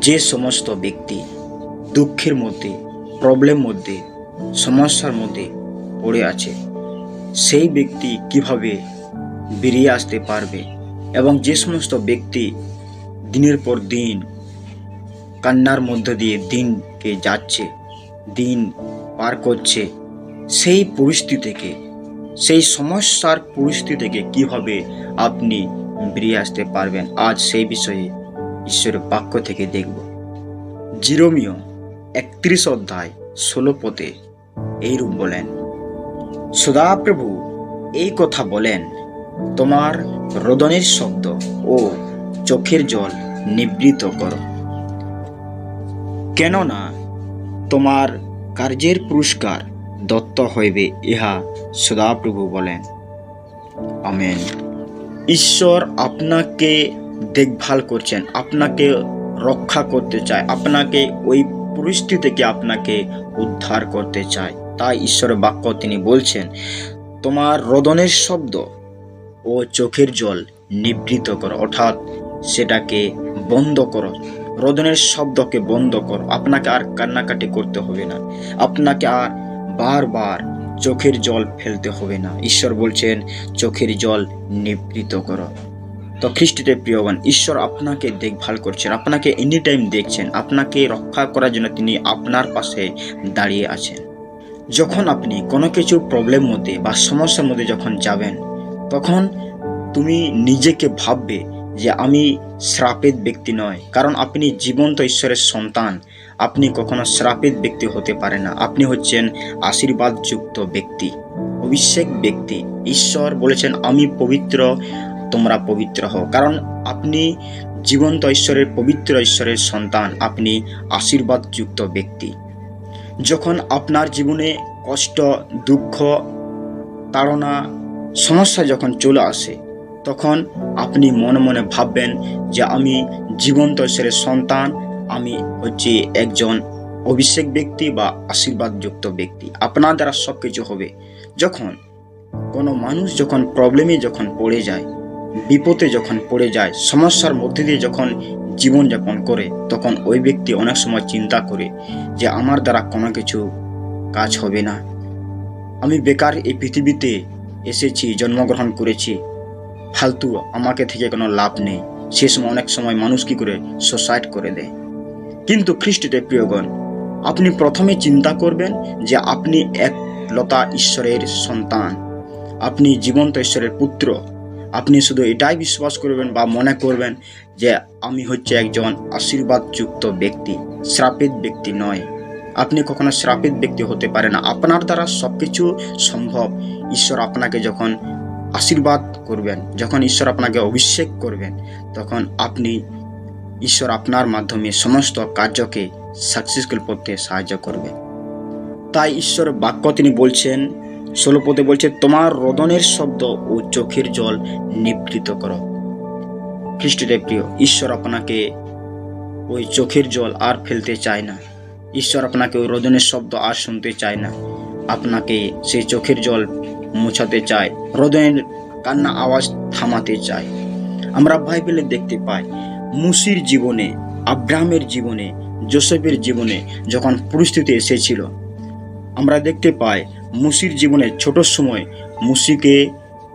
যে সমস্ত ব্যক্তি দুঃখের মধ্যে প্রবলেম মধ্যে, সমস্যার মধ্যে পড়ে আছে, সেই ব্যক্তি কীভাবে বেরিয়ে আসতে পারবে এবং যে সমস্ত ব্যক্তি দিনের পর দিন কান্নার মধ্য দিয়ে দিনকে যাচ্ছে, দিন পার করছে, সেই পরিস্থিতি থেকে, সেই সমস্যার পরিস্থিতি থেকে কীভাবে আপনি বেরিয়ে আসতে পারবেন? আজ সেই বিষয়ে ঈশ্বরের বাক্য থেকে দেখব। জিরোমিও একত্রিশ অধ্যায় ষোলো পথে এইরূপ বলেন সদাপ্রভু এই কথা বলেন, তোমার রোদনের শব্দ ও চোখের জল নিবৃত করো। কেননা তোমার কার্যের পুরস্কার দত্ত হইবে ইহা সদাপ্রভু বলেন। আমেন। ঈশ্বর আপনাকে দেখভাল করছেন, আপনাকে রক্ষা করতে চায়, আপনাকে ওই পরিস্থিতি থেকে আপনাকে উদ্ধার করতে চায়। তাই ঈশ্বরের বাক্য তিনি বলছেন, তোমার রদনের শব্দ ও চোখের জল নিবৃত করো, অর্থাৎ সেটাকে বন্ধ করো। রোদনের শব্দকে বন্ধ করো, আপনাকে আর কান্নাকাটি করতে হবে না। আপনাকে আর বারবার চোখের জল ফেলতে হবে না। ঈশ্বর বলছেন, চোখের জল নিবৃত করো। তো খ্রিস্টিতে প্রিয়গণ ঈশ্বর আপনাকে দেখভাল করছেন, আপনাকে এনি টাইম দেখছেন, আপনাকে রক্ষা করার জন্য তিনি আপনার পাশে দাঁড়িয়ে আছেন। যখন আপনি কোনো কিছু প্রবলেম মধ্যে বা সমস্যার মধ্যে যখন যাবেন, তখন তুমি নিজেকে ভাববে যে আমি শ্রাপিত ব্যক্তি নয়। কারণ আপনি জীবন্ত ঈশ্বরের সন্তান। আপনি কখনো শ্রাপিত ব্যক্তি হতে পারে না। আপনি হচ্ছেন আশীর্বাদযুক্ত ব্যক্তি, অভিষেক ব্যক্তি। ঈশ্বর বলেছেন, আমি পবিত্র তোমরা পবিত্র হও। কারণ আপনি জীবন্ত ঈশ্বরের, পবিত্র ঈশ্বরের সন্তান, আপনি আশীর্বাদযুক্ত ব্যক্তি। যখন আপনার জীবনে কষ্ট, দুঃখ, তাড়না, সমস্যা যখন চলে আসে, তখন আপনি মনে মনে ভাববেন যে আমি জীবন্ত ঈশ্বরের সন্তান, আমি হচ্ছে একজন অভিষেক ব্যক্তি বা আশীর্বাদযুক্ত ব্যক্তি। আপনার দ্বারা সব কিছু হবে। যখন কোনো মানুষ যখন প্রবলেমে যখন পড়ে যায় বিপদে যখন পড়ে যায়, সমস্যার মধ্যে দিয়ে যখন জীবনযাপন করে, তখন ওই ব্যক্তি অনেক সময় চিন্তা করে যে আমার দ্বারা কোনো কিছু কাজ হবে না। আমি বেকার এই পৃথিবীতে এসেছি, জন্মগ্রহণ করেছি। ফালতু আমাকে থেকে কোনো লাভ নেই। সে সময় অনেক সময় মানুষ কি করে? সুসাইড করে দেয়। কিন্তু খ্রিস্টতে প্রিয়গণ, আপনি প্রথমে চিন্তা করবেন যে আপনি এক লতা ঈশ্বরের সন্তান। আপনি জীবন্ত ঈশ্বরের পুত্র। আপনি শুধু এটাই বিশ্বাস করবেন বা মনে করবেন যে আমি হচ্ছে একজন আশীর্বাদযুক্ত ব্যক্তি, শ্রাপিত ব্যক্তি নয়। আপনি কখনো শ্রাপিত ব্যক্তি হতে পারে না। আপনার দ্বারা সব কিছু সম্ভব। ঈশ্বর আপনাকে যখন আশীর্বাদ করবেন, যখন ঈশ্বর আপনাকে অভিষেক করবেন, তখন আপনি ঈশ্বর আপনার মাধ্যমে সমস্ত কার্যকে সাকসেসফুল করতে সাহায্য করবে। তাই ঈশ্বর বাক্য তিনি বলছেন ষোলপদে বলছে, তোমার রদনের শব্দ ও চোখের জল নিবৃত করো। খ্রিস্টদেব প্রিয় ঈশ্বর আপনাকে ওই চোখের জল আর ফেলতে চায় না। ঈশ্বর আপনাকে ওই রোদনের শব্দ আর শুনতে চায় না। আপনাকে সেই চোখের জল মোছাতে চায় রোদনের কান্না আওয়াজ থামাতে চায়। আমরা বাইবেলে দেখতে পাই, মুসির জীবনে, আব্রাহামের জীবনে জোসেফের জীবনে যখন পরিস্থিতি এসেছিল, আমরা দেখতে পাই মুসির জীবনে ছোট সময় মুসিকে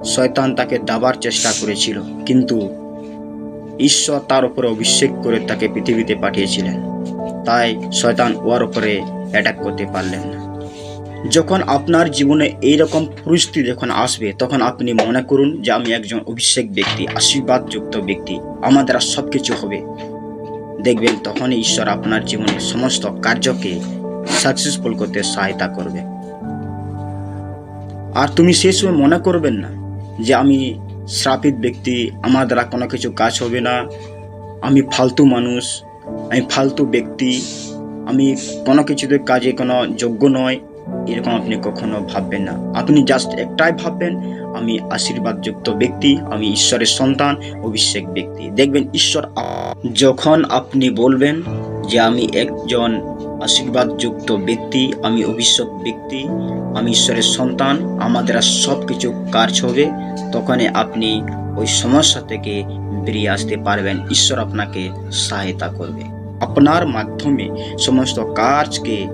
শয়তান তাকে দাবার চেষ্টা করেছিল, কিন্তু ঈশ্বর তার উপরে অভিষেক করে তাকে পৃথিবীতে পাঠিয়েছিলেন। তাই শয়তান ওর উপরে অ্যাটাক করতে পারলেন না। যখন আপনার জীবনে এই রকম পরিস্থিতি যখন আসবে, তখন আপনি মনে করুন যে আমি একজন অভিষেক ব্যক্তি, আশীর্বাদযুক্ত ব্যক্তি, আমার দ্বারা সব কিছু হবে। দেখবেন তখনই ঈশ্বর আপনার জীবনের সমস্ত কার্যকে সাকসেসফুল করতে সহায়তা করবে। আর তুমি সেই সময় মনে করবেন না যে আমি শ্রাপিত ব্যক্তি, আমার দ্বারা কোনো কিছু কাজ হবে না, আমি ফালতু মানুষ, আমি ফালতু ব্যক্তি, আমি কোনো কিছুতে কাজে কোনো যোগ্য নয় এরকম আপনি কখনো ভাববেন না। আপনি জাস্ট একটাই ভাববেন, আমি আশীর্বাদযুক্ত ব্যক্তি, আমি ঈশ্বরের সন্তান, অভিষেক ব্যক্তি। দেখবেন ঈশ্বর যখন আপনি বলবেন যে আমি একজন আশীর্বাদযুক্ত ব্যক্তি, আমি অভিষেক ব্যক্তি, আমি ঈশ্বরের সন্তান, আমাদের আর সব কিছু কাজ হবে, তখনই আপনি ওই সমস্যা থেকে বেরিয়ে আসতে পারবেন। ঈশ্বর আপনাকে সহায়তা করবে। আপনার মাধ্যমে সমস্ত কাজকে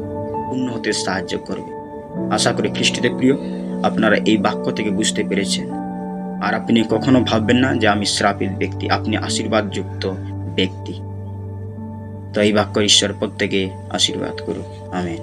পূর্ণ হতে সাহায্য করবে। আশা করি খ্রিস্টদের প্রিয়, আপনারা এই বাক্য থেকে বুঝতে পেরেছেন। আর আপনি কখনো ভাববেন না যে আমি শ্রাপিত ব্যক্তি, আপনি আশীর্বাদযুক্ত ব্যক্তি। তো এই বাক্য ঈশ্বর প্রত্যেকে আশীর্বাদ করুক। আমেন।